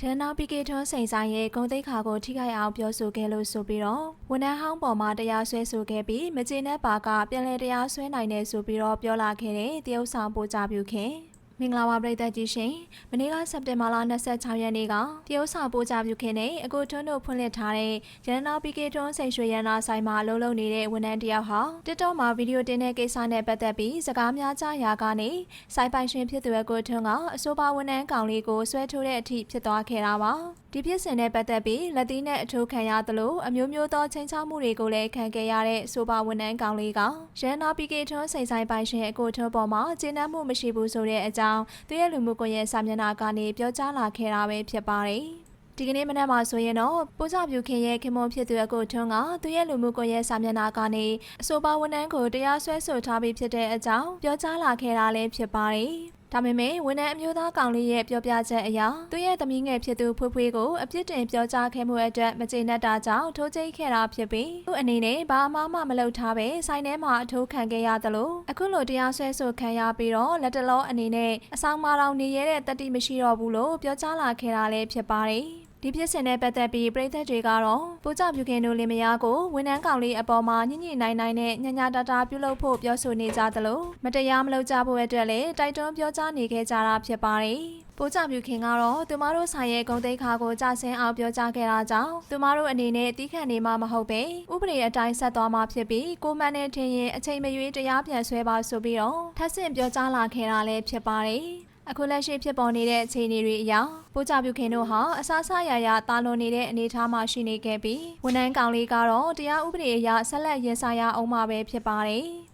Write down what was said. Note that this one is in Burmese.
ရန်နာပီကေထွန်းစိန်ဆိုင်ရဲ့ဂုံတိတ်ခါကိုထိခိုက်အောင်ပြောဆိုခဲ့လို့ဆိုပြီးတော့ဝန်ထမ်းဟောင်းပေါ်မှာတရားစွဲဆိုခဲ့ပြီးမကျေနပ်ပါကပြန်လည်တရားစွဲနိုင်တယ်ဆိုပြီးတော့ပြောလာခဲ့တဲ့တရုတ်ဆောင်ပို့ကြပြုခင် မင်္ဂလာပါပရိသတ်ကြီးရှင်မနေ့ကစက်တင်ဘာလ26ရက်နေ့ကတရုတ်ဆောင်ပို့ကြပြုခင်နဲ့အကိုထွန်းတို့ဖွင့်လှစ်ထားတဲ့ရန်နာပီကေထွန်းစိန်ရွှေရန်နာဆိုင်မှာအလုပ်လုပ်နေတဲ့ဝန်ထမ်းတစ်ယောက်ဟာတစ်တော့မှာဗီဒီယိုတင်တဲ့ကိစ္စနဲ့ပတ်သက်ပြီးစကားများကြားရာကနေစိုက်ပိုင်ရှင်ဖြစ်သူရဲ့ကိုထွန်းကအဆိုပါဝန်ထမ်းကောင်လေးကိုဆွဲထိုးတဲ့အထိဖြစ်သွားခဲ့တာပါဒီဖြစ်စဉ်နဲ့ပတ်သက်ပြီးလက်သီးနဲ့အထိုးခံရသလိုအမျိုးမျိုးသောချင်းချောက်မှုတွေကိုလည်းခံခဲ့ရတဲ့ဆိုပါဝန်ထမ်းကောင်လေးကရန်နာပီကေထွန်းစိန်ဆိုင်ပိုင်ရှင်အကိုထွန်းပေါ်မှာကျေနပ်မှုမရှိဘူးဆိုတဲ့အကြောင်းသူရဲ့လူမှုကွန်ရက်စာမျက်နှာကနေပြောကြားလာခဲ့တာပဲဖြစ်ပါတယ်ဒီကနေ့မနက်မှာဆိုရင်တော့ပိုးကြပြူခင်ရဲ့ခင်မွန်ဖြစ်သူအကိုထွန်းကသူရဲ့လူမှုကွန်ရက်စာမျက်နှာကနေအဆိုပါဝန်ထမ်းကိုတရားစွဲဆိုထားပြီးဖြစ်တဲ့အကြောင်းပြောကြားလာခဲ့တာလည်းဖြစ်ပါတယ်။ ဒါပေမဲ့ဝန်ထမ်းအမျိုးသားကောင်လေးရဲ့ပြောပြချက်အရသူရဲ့သမီးငယ်ဖြစ်သူဖွေးဖွေးကိုအပြစ်တင်ပြောကြားခဲ့မှုအတွက်မကျေနပ်တာကြောင့်ထိုးကျိတ်ခဲ့တာဖြစ်ပြီးသူ့အနေနဲ့ဘာမှမမလုပ်ထားပဲဆိုင်ထဲမှာအထိုးခံခဲ့ရသလိုအခုလိုတရားစွဲဆိုခံရပြီးတော့လက်တလောအနေနဲ့အဆောင်မတော်နေရတဲ့တတိမရှိတော့ဘူးလို့ပြောကြားလာခဲ့တာလည်းဖြစ်ပါတယ်။ ဒီဖြစ်စဉ်နဲ့ပတ်သက်ပြီးပြည်သက်တွေကတော့ပူကြပြုခင်တို့လင်မယားကိုဝန်ထမ်းကောင်လေးအပေါ်မှာညှိညှိနိုင်နိုင်နဲ့ညညာတာတာပြုလုပ်ဖို့ပြောဆိုနေကြသလိုမတရားမလုပ်ကြဖို့အတွက်လည်းတိုက်တွန်းပြောကြားနေခဲ့ကြတာဖြစ်ပါတယ်။ပိုးကြပြုခင်ကတော့သူမတို့ဆိုင်ရဲ့ဂုံတိတ်ခါကိုကြဆင်းအောင်ပြောကြားခဲ့တာကြောင့်သူမတို့အနေနဲ့တီးခတ်နေမှာမဟုတ်ပဲဥပဒေအတိုင်းဆက်သွားမှာဖြစ်ပြီးကိုမန်နဲ့ထင်ရင်အချိန်မရွေးတရားပြန်ဆွဲပါဆိုပြီးတော့ထပ်ဆင့်ပြောကြားလာခဲ့တာလည်းဖြစ်ပါတယ်။ အခုလက်ရှိဖြစ်ပေါ်နေတဲ့အခြေအနေတွေအရပိုးကြပြုခင်တို့ဟာအဆအဆရရတာလွန်နေတဲ့အနေအထားမှာရှိနေခဲ့ပြီးဝန်ထမ်းကောင်လေးကတော့တရားဥပဒေအရဆက်လက်ရင်ဆိုင်ရအောင်မှာပဲဖြစ်ပါတယ်။